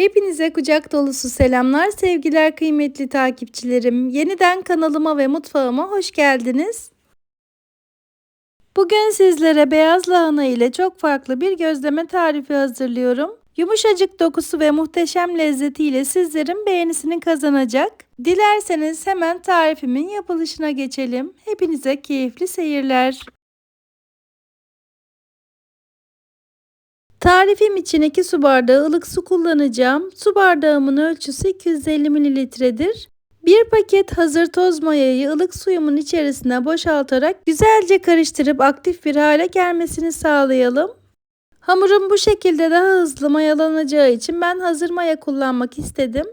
Hepinize kucak dolusu selamlar, sevgiler kıymetli takipçilerim. Yeniden kanalıma ve mutfağıma hoş geldiniz. Bugün sizlere beyaz lahana ile çok farklı bir gözleme tarifi hazırlıyorum. Yumuşacık dokusu ve muhteşem lezzetiyle sizlerin beğenisini kazanacak. Dilerseniz hemen tarifimin yapılışına geçelim. Hepinize keyifli seyirler. Tarifim için 2 su bardağı ılık su kullanacağım. Su bardağımın ölçüsü 250 mililitredir. Bir paket hazır toz mayayı ılık suyumun içerisine boşaltarak güzelce karıştırıp aktif bir hale gelmesini sağlayalım. Hamurum bu şekilde daha hızlı mayalanacağı için ben hazır maya kullanmak istedim.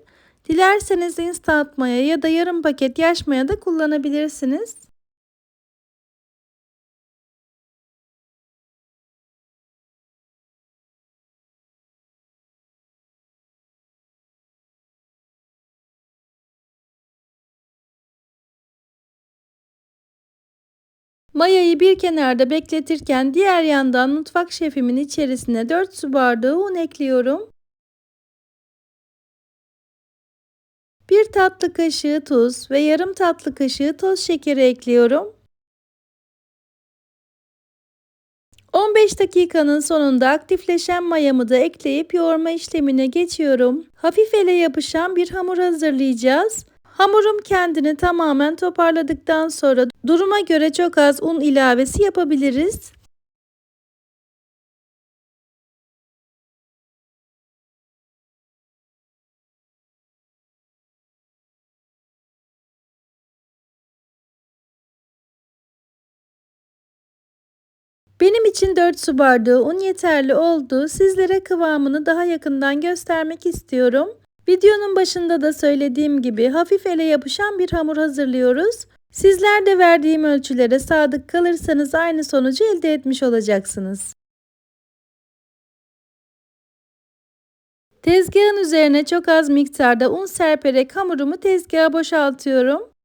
Dilerseniz instant maya ya da yarım paket yaş maya da kullanabilirsiniz. Mayayı bir kenarda bekletirken diğer yandan mutfak şefimin içerisine 4 su bardağı un ekliyorum. 1 tatlı kaşığı tuz ve yarım tatlı kaşığı toz şekeri ekliyorum. 15 dakikanın sonunda aktifleşen mayamı da ekleyip yoğurma işlemine geçiyorum. Hafif ele yapışan bir hamur hazırlayacağız. Hamurum kendini tamamen toparladıktan sonra duruma göre çok az un ilavesi yapabiliriz. Benim için 4 su bardağı un yeterli oldu. Sizlere kıvamını daha yakından göstermek istiyorum. Videonun başında da söylediğim gibi hafif ele yapışan bir hamur hazırlıyoruz. Sizler de verdiğim ölçülere sadık kalırsanız aynı sonucu elde etmiş olacaksınız. Tezgahın üzerine çok az miktarda un serperek hamurumu tezgaha boşaltıyorum.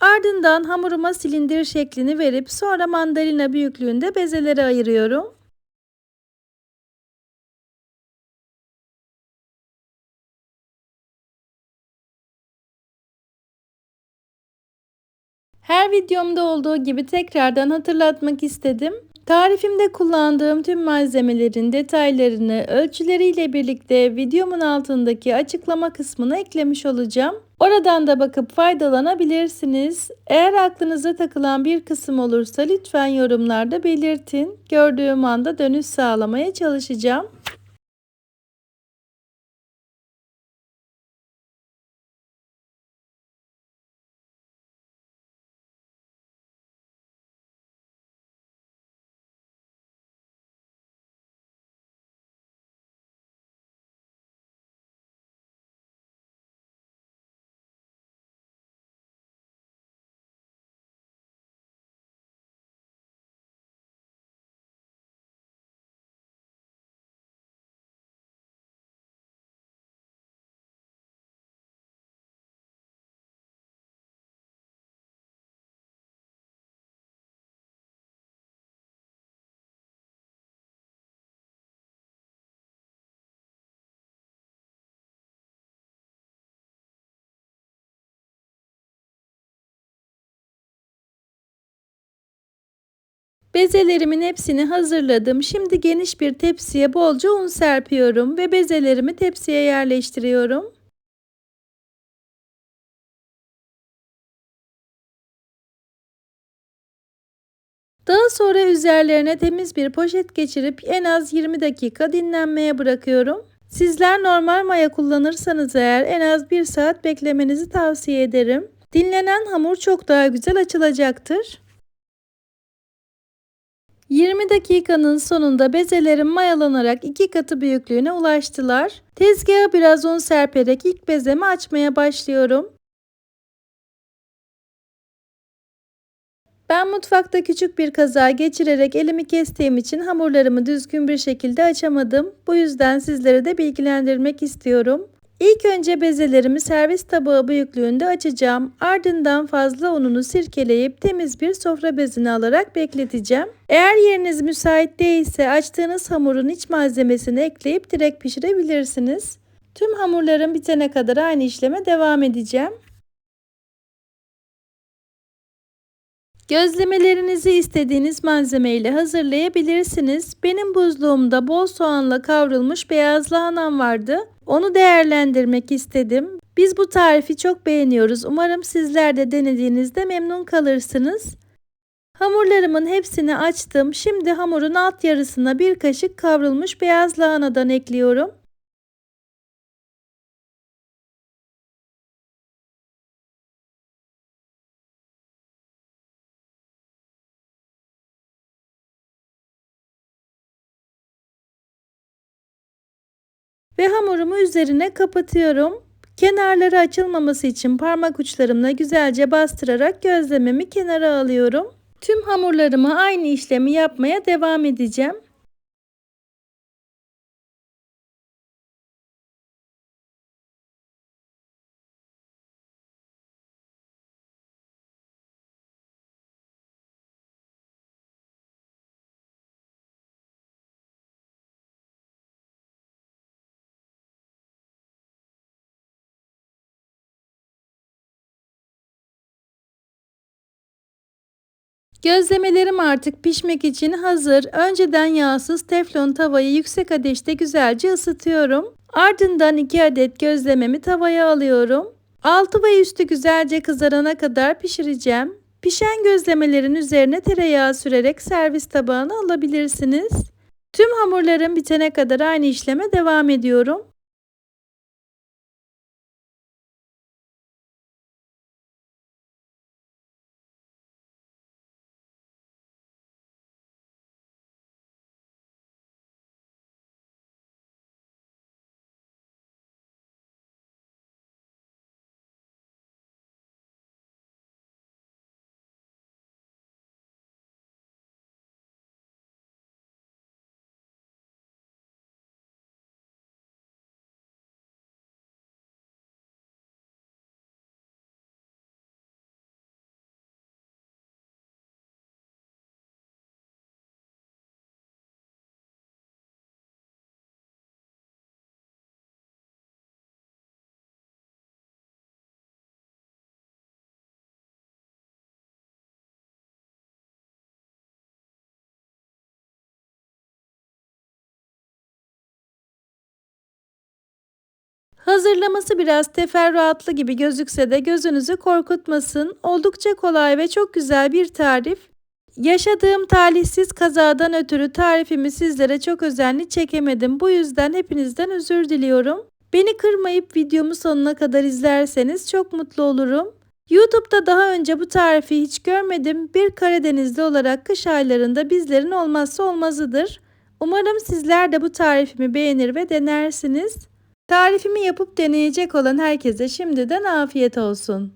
Ardından hamuruma silindir şeklini verip sonra mandalina büyüklüğünde bezelere ayırıyorum. Her videomda olduğu gibi tekrardan hatırlatmak istedim. Tarifimde kullandığım tüm malzemelerin detaylarını ölçüleriyle birlikte videomun altındaki açıklama kısmına eklemiş olacağım. Oradan da bakıp faydalanabilirsiniz. Eğer aklınıza takılan bir kısım olursa lütfen yorumlarda belirtin. Gördüğüm anda dönüş sağlamaya çalışacağım. Bezelerimin hepsini hazırladım. Şimdi geniş bir tepsiye bolca un serpiyorum ve bezelerimi tepsiye yerleştiriyorum. Daha sonra üzerlerine temiz bir poşet geçirip en az 20 dakika dinlenmeye bırakıyorum. Sizler normal maya kullanırsanız eğer en az 1 saat beklemenizi tavsiye ederim. Dinlenen hamur çok daha güzel açılacaktır. 20 dakikanın sonunda bezelerim mayalanarak iki katı büyüklüğüne ulaştılar. Tezgaha biraz un serperek ilk bezemi açmaya başlıyorum. Ben mutfakta küçük bir kaza geçirerek elimi kestiğim için hamurlarımı düzgün bir şekilde açamadım. Bu yüzden sizlere de bilgilendirmek istiyorum. İlk önce bezelerimi servis tabağı büyüklüğünde açacağım. Ardından fazla ununu sirkeleyip temiz bir sofra bezine alarak bekleteceğim. Eğer yeriniz müsait değilse açtığınız hamurun iç malzemesini ekleyip direkt pişirebilirsiniz. Tüm hamurlarım bitene kadar aynı işleme devam edeceğim. Gözlemelerinizi istediğiniz malzemeyle hazırlayabilirsiniz. Benim buzluğumda bol soğanla kavrulmuş beyaz lahanam vardı. Onu değerlendirmek istedim. Biz bu tarifi çok beğeniyoruz. Umarım sizler de denediğinizde memnun kalırsınız. Hamurlarımın hepsini açtım. Şimdi hamurun alt yarısına bir kaşık kavrulmuş beyaz lahanadan ekliyorum. Hamurumu üzerine kapatıyorum. Kenarları açılmaması için parmak uçlarımla güzelce bastırarak gözlememi kenara alıyorum. Tüm hamurlarıma aynı işlemi yapmaya devam edeceğim. Gözlemelerim artık pişmek için hazır. Önceden yağsız teflon tavayı yüksek ateşte güzelce ısıtıyorum. Ardından 2 adet gözlememi tavaya alıyorum. Altı ve üstü güzelce kızarana kadar pişireceğim. Pişen gözlemelerin üzerine tereyağı sürerek servis tabağına alabilirsiniz. Tüm hamurlarım bitene kadar aynı işleme devam ediyorum. Hazırlaması biraz teferruatlı gibi gözükse de gözünüzü korkutmasın. Oldukça kolay ve çok güzel bir tarif. Yaşadığım talihsiz kazadan ötürü tarifimi sizlere çok özenli çekemedim. Bu yüzden hepinizden özür diliyorum. Beni kırmayıp videomu sonuna kadar izlerseniz çok mutlu olurum. YouTube'da daha önce bu tarifi hiç görmedim. Bir Karadenizli olarak kış aylarında bizlerin olmazsa olmazıdır. Umarım sizler de bu tarifimi beğenir ve denersiniz. Tarifimi yapıp deneyecek olan herkese şimdiden afiyet olsun.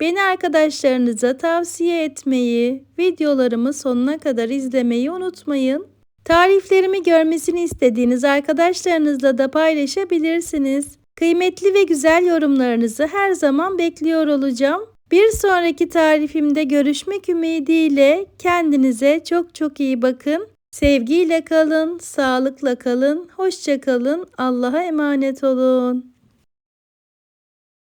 Beni arkadaşlarınıza tavsiye etmeyi, videolarımı sonuna kadar izlemeyi unutmayın. Tariflerimi görmesini istediğiniz arkadaşlarınızla da paylaşabilirsiniz. Kıymetli ve güzel yorumlarınızı her zaman bekliyor olacağım. Bir sonraki tarifimde görüşmek ümidiyle kendinize çok çok iyi bakın. Sevgiyle kalın, sağlıkla kalın, hoşça kalın, Allah'a emanet olun.